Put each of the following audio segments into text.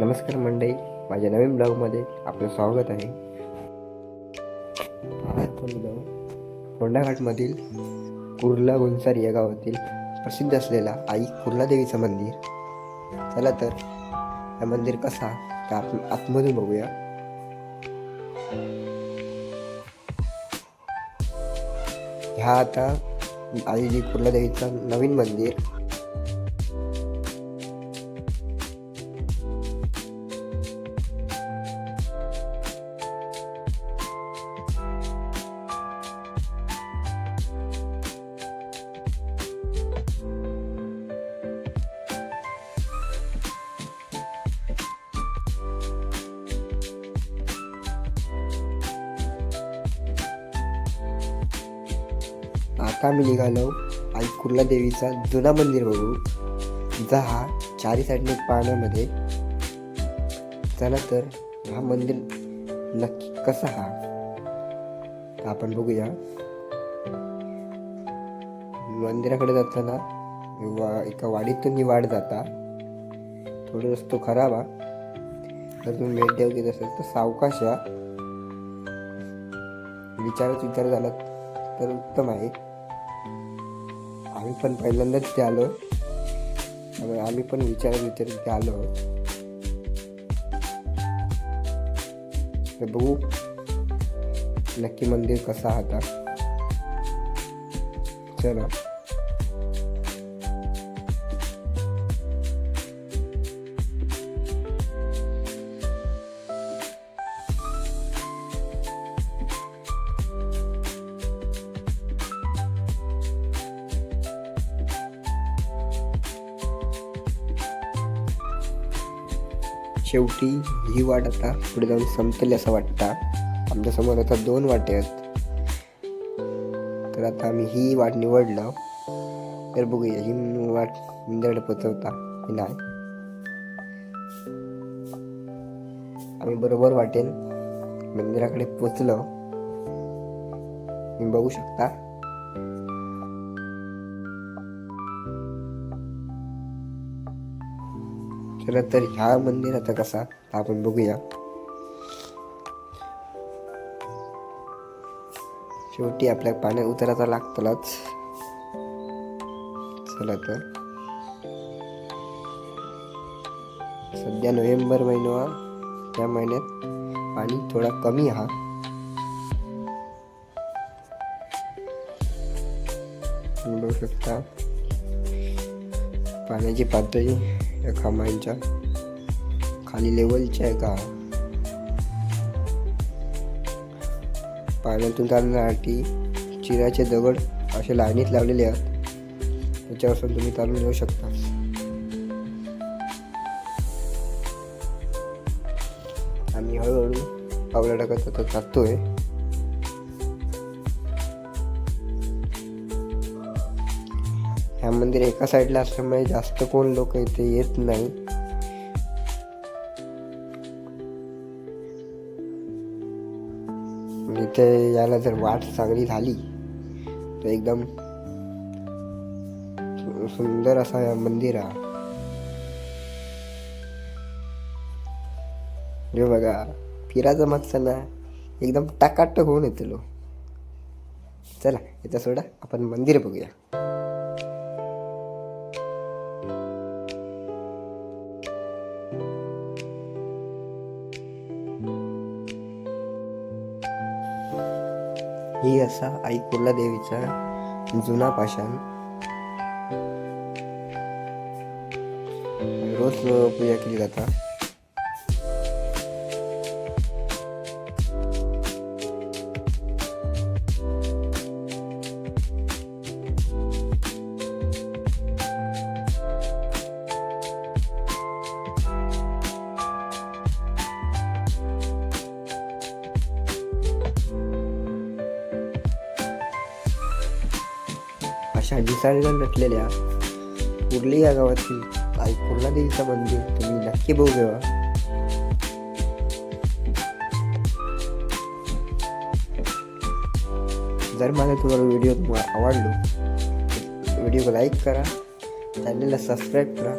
नमस्कार मंडई माझ्या नवीन ब्लॉगमध्ये आपलं स्वागत आहे. आज आपण जाऊ कुर्ला गोंसार या गावातील प्रसिद्ध असलेला आई कुर्ला देवीचं मंदिर. चला तर हा मंदिर कसा तर आपण आतमधून बघूया. ह्या आता आई जी कुर्ला देवीचं नवीन मंदिर. आता आम्ही निघालो आई कुर्ला देवीचा जुना मंदिर बघू जा हा चारी साईडने पाण्यामध्ये चला तर हा मंदिर नक्की कसा हा? आपण बघूया. मंदिराकडे जाताना वा एका वाडीतून ही वाढ जाता. थोडं रस्तो खराब. हा जर तुम्ही भेट देऊ घेत असेल तर सावकाश या. विचारच विचार झाला तर उत्तम आहे. आम्ही पण पहिल्यांदाच तिथे आलो. त्यामुळे आम्ही पण विचारत विचार तिथे आलो. तर बघू नक्की मंदिर कसा आता. चला. शेवटी ही वाट आता पुढे जाऊन संपली असं वाटतं. आमच्यासमोर आता दोन वाटे आहेत. तर आता आम्ही ही वाट निवडलं. तर बघूया ही वाट मंदिराकडे पोचवता की नाही. आम्ही बरोबर वाटेल मंदिराकडे पोचलो. तुम्ही बघू शकता. खरं तर ह्या मंदिराचा कसा आपण बघूया. शेवटी आपल्या पाण्यात उतरायचा लागतलाच चला तर. सध्या नोव्हेंबर महिना हा. त्या महिन्यात पाणी थोडा कमी हा बघू शकता. पाण्याची पातळी या खांबांच्या खाली लेवलच्या आहे का पाण्यातून चालण्यासाठी चिराचे दगड असे लाईनीत लावलेले आहेत. त्याच्यापासून तुम्ही चालून येऊ शकता. आम्ही हळूहळू पावला टाकत आता जातोय ह्या मंदिर एका साईडला असल्यामुळे जास्त कोण लोक इथे येत नाही. इथे यायला जर वाट चांगली झाली तर एकदम सुंदर असा या मंदिर. हा हे बघा फिरायचं मागचं ना एकदम टाकाटक होऊन येतो लो चला इथं सोडा आपण मंदिर बघूया. ही असा आई देवीचा जुना पाषाण. रोज पूजा केली जाता. अशा डिसाईडला नटलेल्या कुर्ली या गावातील आई पूर्ण देवीचं मंदिर तुम्ही नक्की बघू घेवा जर माझा तुम्हाला व्हिडिओ तुम्हाला आवडलो व्हिडिओला लाईक करा चॅनलला सबस्क्राईब करा.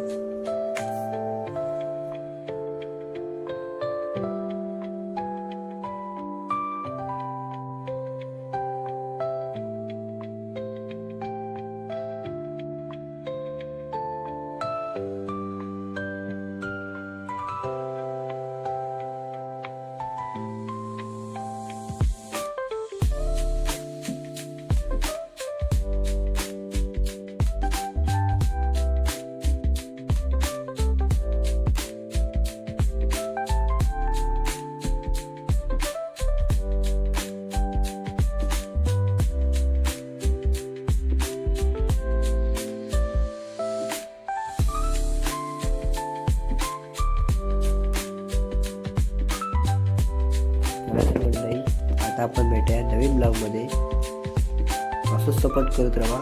आता आपण भेटूया नवीन ब्लॉगमध्ये. असंच सपोर्ट करत राहा.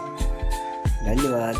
धन्यवाद.